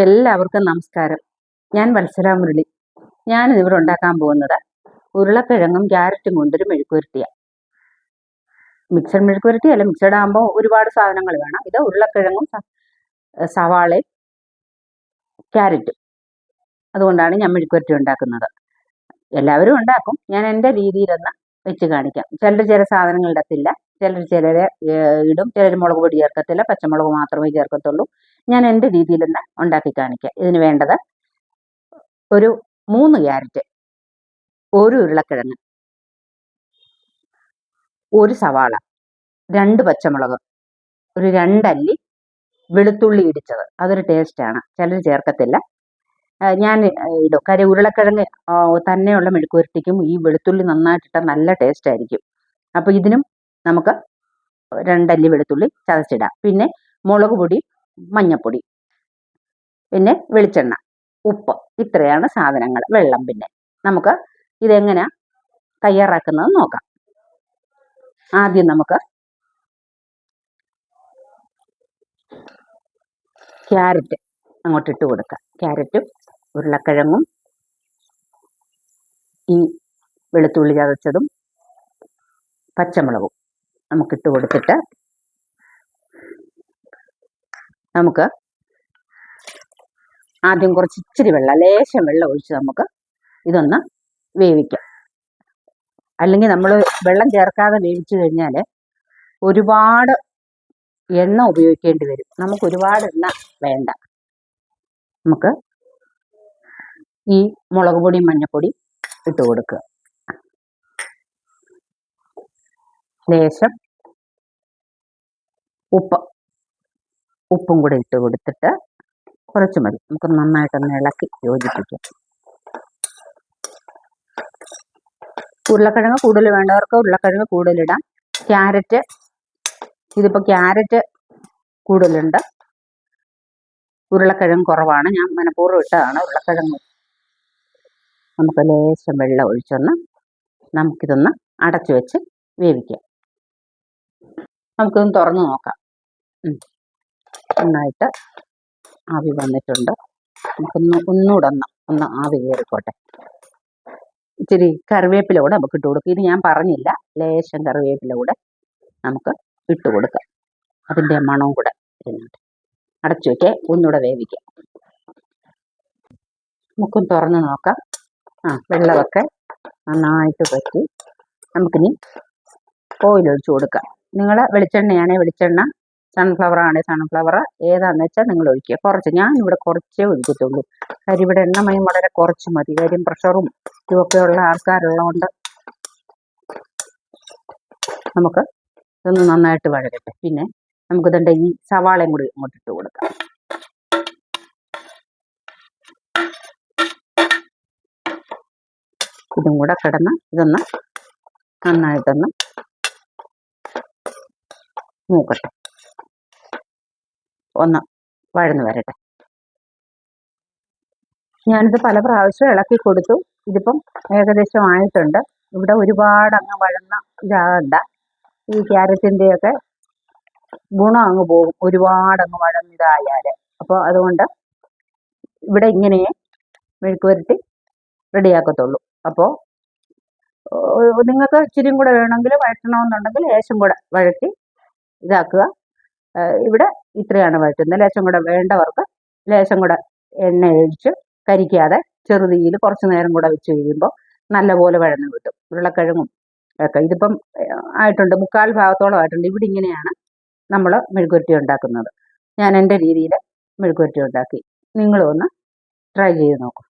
എല്ലാവർക്കും നമസ്കാരം. ഞാൻ വത്സല മുരളി. ഞാൻ ഇവിടെ ഉണ്ടാക്കാൻ പോകുന്നത് ഉരുളക്കിഴങ്ങും ക്യാരറ്റും കൊണ്ടൊരു മെഴുക്കുവരട്ടിയ. മിക്സഡ് മെഴുക്കുവരട്ടി അല്ല മിക്സഡ് ആകുമ്പോൾ ഒരുപാട് സാധനങ്ങൾ വേണം. ഇത് ഉരുളക്കിഴങ്ങും സവാളയും ക്യാരറ്റും. അതുകൊണ്ടാണ് ഞാൻ മെഴുക്കുവരട്ടി ഉണ്ടാക്കുന്നത്. എല്ലാവരും ഉണ്ടാക്കും. ഞാൻ എന്റെ രീതിയിലൊന്ന് വെച്ച് കാണിക്കാം. ചിലർ ചില സാധനങ്ങൾ ഇടത്തില്ല. ചിലർ ചിലരെ ഇടും. ചിലർ മുളക് പൊടി ചേർക്കത്തില്ല. പച്ചമുളക് മാത്രമേ ചേർക്കത്തുള്ളൂ. ഞാൻ എന്റെ രീതിയിലൊന്ന് ഉണ്ടാക്കി കാണിക്കാം. ഇതിന് വേണ്ടത് ഒരു മൂന്ന് ക്യാരറ്റ് ഒരു ഉരുളക്കിഴങ്ങ് ഒരു സവാള രണ്ട് പച്ചമുളക് ഒരു രണ്ടല്ലി വെളുത്തുള്ളി ഇടിച്ചത്. അതൊരു ടേസ്റ്റാണ് ചിലർ ചേർക്കത്തില്ല. ഞാൻ ഇടും കാര്യം ഉരുളക്കിഴങ്ങ് തന്നെയുള്ള മെഴുക്കുവരട്ടിക്കും ഈ വെളുത്തുള്ളി നന്നായിട്ടിട്ട നല്ല ടേസ്റ്റ് ആയിരിക്കും. അപ്പോൾ ഇതിനും നമുക്ക് രണ്ടല്ലി വെളുത്തുള്ളി ചതച്ചിടാം. പിന്നെ മുളക് പൊടി മഞ്ഞപ്പൊടി പിന്നെ വെളിച്ചെണ്ണ ഉപ്പ് ഇത്രയാണ് സാധനങ്ങൾ. വെള്ളം പിന്നെ. നമുക്ക് ഇതെങ്ങനെ തയ്യാറാക്കുന്നത് നോക്കാം. ആദ്യം നമുക്ക് ക്യാരറ്റ് അങ്ങോട്ട് ഇട്ട് കൊടുക്കാം. ക്യാരറ്റും ഉരുളക്കിഴങ്ങും ഈ വെളുത്തുള്ളി ചതച്ചതും പച്ചമുളകും നമുക്കിട്ട് കൊടുത്തിട്ട് നമുക്ക് ആദ്യം കുറച്ച് ഇച്ചിരി വെള്ളം ലേശം വെള്ളം ഒഴിച്ച് നമുക്ക് ഇതൊന്ന് വേവിക്കാം. അല്ലെങ്കിൽ നമ്മൾ വെള്ളം ചേർക്കാതെ വേവിച്ചു കഴിഞ്ഞാൽ ഒരുപാട് എണ്ണ ഉപയോഗിക്കേണ്ടി വരും. നമുക്ക് ഒരുപാട് എണ്ണ വേണ്ട. നമുക്ക് ഈ മുളക് പൊടി മഞ്ഞപ്പൊടി ഇട്ട് കൊടുക്കുക. ലേശം ഉപ്പ്. ഉപ്പും കൂടെ ഇട്ട് കൊടുത്തിട്ട് കുറച്ച് മതി. നമുക്ക് നന്നായിട്ടൊന്ന് ഇളക്കി യോജിപ്പിക്കാം. ഉരുളക്കിഴങ്ങ് കൂടുതൽ വേണ്ടവർക്ക് ഉരുളക്കിഴങ്ങ് കൂടുതലിടാം. ക്യാരറ്റ് ഇതിപ്പോൾ ക്യാരറ്റ് കൂടുതലുണ്ട്. ഉരുളക്കിഴങ്ങ് കുറവാണ്. ഞാൻ മനഃപൂർവം ഇട്ടതാണ് ഉരുളക്കിഴങ്ങ്. നമുക്ക് ലേശം വെള്ളം ഒഴിച്ചൊന്ന് നമുക്കിതൊന്ന് അടച്ചു വെച്ച് വേവിക്കാം. നമുക്കൊന്ന് തുറന്നു നോക്കാം. നന്നായിട്ട് ആവി വന്നിട്ടുണ്ട്. നമുക്കൊന്ന് ഒന്നുകൂടെ ഒന്ന് ആവി കയറിക്കോട്ടെ. ഇച്ചിരി കറിവേപ്പില കൂടെ നമുക്ക് ഇട്ട് കൊടുക്കാം. ഇത് ഞാൻ പറഞ്ഞില്ല. ലേശം കറിവേപ്പില കൂടെ നമുക്ക് ഇട്ട് കൊടുക്കാം. അതിന്റെ മണവും കൂടെ ഇരുന്നോട്ടെ അടച്ചു വെച്ച് ഒന്നുകൂടെ വേവിക്കാം. നമുക്കൊന്ന് തുറന്ന് നോക്കാം. ആ വെള്ളമൊക്കെ നന്നായിട്ട് പറ്റി നമുക്കിനി ഓയിൽ ഒഴിച്ചു കൊടുക്കാം. നിങ്ങൾ വെളിച്ചെണ്ണയാണെങ്കിൽ വെളിച്ചെണ്ണ സൺഫ്ലവർ ആണെങ്കിൽ സൺഫ്ലവർ ഏതാണെന്ന് വെച്ചാൽ നിങ്ങൾ ഒഴിക്കുക. കുറച്ച്. ഞാൻ ഇവിടെ കുറച്ചേ ഒഴിക്കത്തുള്ളൂ. കാര്യം ഇവിടെ എണ്ണമയം വളരെ കുറച്ച് മതി. കാര്യം പ്രഷറും ഇതുമൊക്കെ ഉള്ള ആൾക്കാരുള്ളതുകൊണ്ട് നമുക്ക് ഇതൊന്ന് നന്നായിട്ട് വഴകട്ടെ പിന്നെ നമുക്ക് ഇതിന്റെ ഈ സവാളയും കൂടി ഇങ്ങോട്ട് ഇട്ട് കൊടുക്കാം. ഇതും കൂടെ കിടന്ന് ഇതൊന്ന് നന്നായിട്ടൊന്ന് മൂക്കട്ടെ. ഒന്ന് വഴന്നു വരട്ടെ. ഞാനിത് പല പ്രാവശ്യം ഇളക്കി കൊടുത്തു. ഇതിപ്പം ഏകദേശം ആയിട്ടുണ്ട്. ഇവിടെ ഒരുപാട് അങ്ങ് വഴന്ന ഇതാകണ്ട. ഈ ക്യാരറ്റിന്റെയൊക്കെ ഗുണം അങ്ങ് പോകും. ഒരുപാട് അങ്ങ് വഴന്നിതായാൽ അപ്പോൾ അതുകൊണ്ട് ഇവിടെ ഇങ്ങനെ മെഴുക്ക് പുരട്ടി റെഡിയാക്കത്തുള്ളൂ. അപ്പോൾ നിങ്ങൾക്ക് ഇച്ചിരിയും കൂടെ വേണമെങ്കിൽ വഴറ്റണമെന്നുണ്ടെങ്കിൽ ലേശം കൂടെ വഴറ്റി ഇതാക്കുക. ഇവിടെ ഇത്രയാണ് വഴറ്റുന്നത് ലേശം കൂടെ വേണ്ടവർക്ക് ലേശം കൂടെ എണ്ണ ഒഴിച്ച് കരിക്കാതെ ചെറുതീയിൽ കുറച്ച് നേരം കൂടെ വെച്ച് കഴിയുമ്പോൾ നല്ലപോലെ വഴന്ന് കിട്ടും. ഉരുളക്കിഴങ്ങും ഒക്കെ. ഇതിപ്പം ആയിട്ടുണ്ട്. മുക്കാൽ ഭാഗത്തോളം ആയിട്ടുണ്ട്. ഇവിടെ ഇങ്ങനെയാണ് നമ്മൾ മെഴുകുരുട്ടി ഉണ്ടാക്കുന്നത്. ഞാൻ എന്റെ രീതിയിൽ മെഴുകുരുട്ടി ഉണ്ടാക്കി. നിങ്ങളും ഒന്ന് ട്രൈ ചെയ്ത് നോക്കൂ.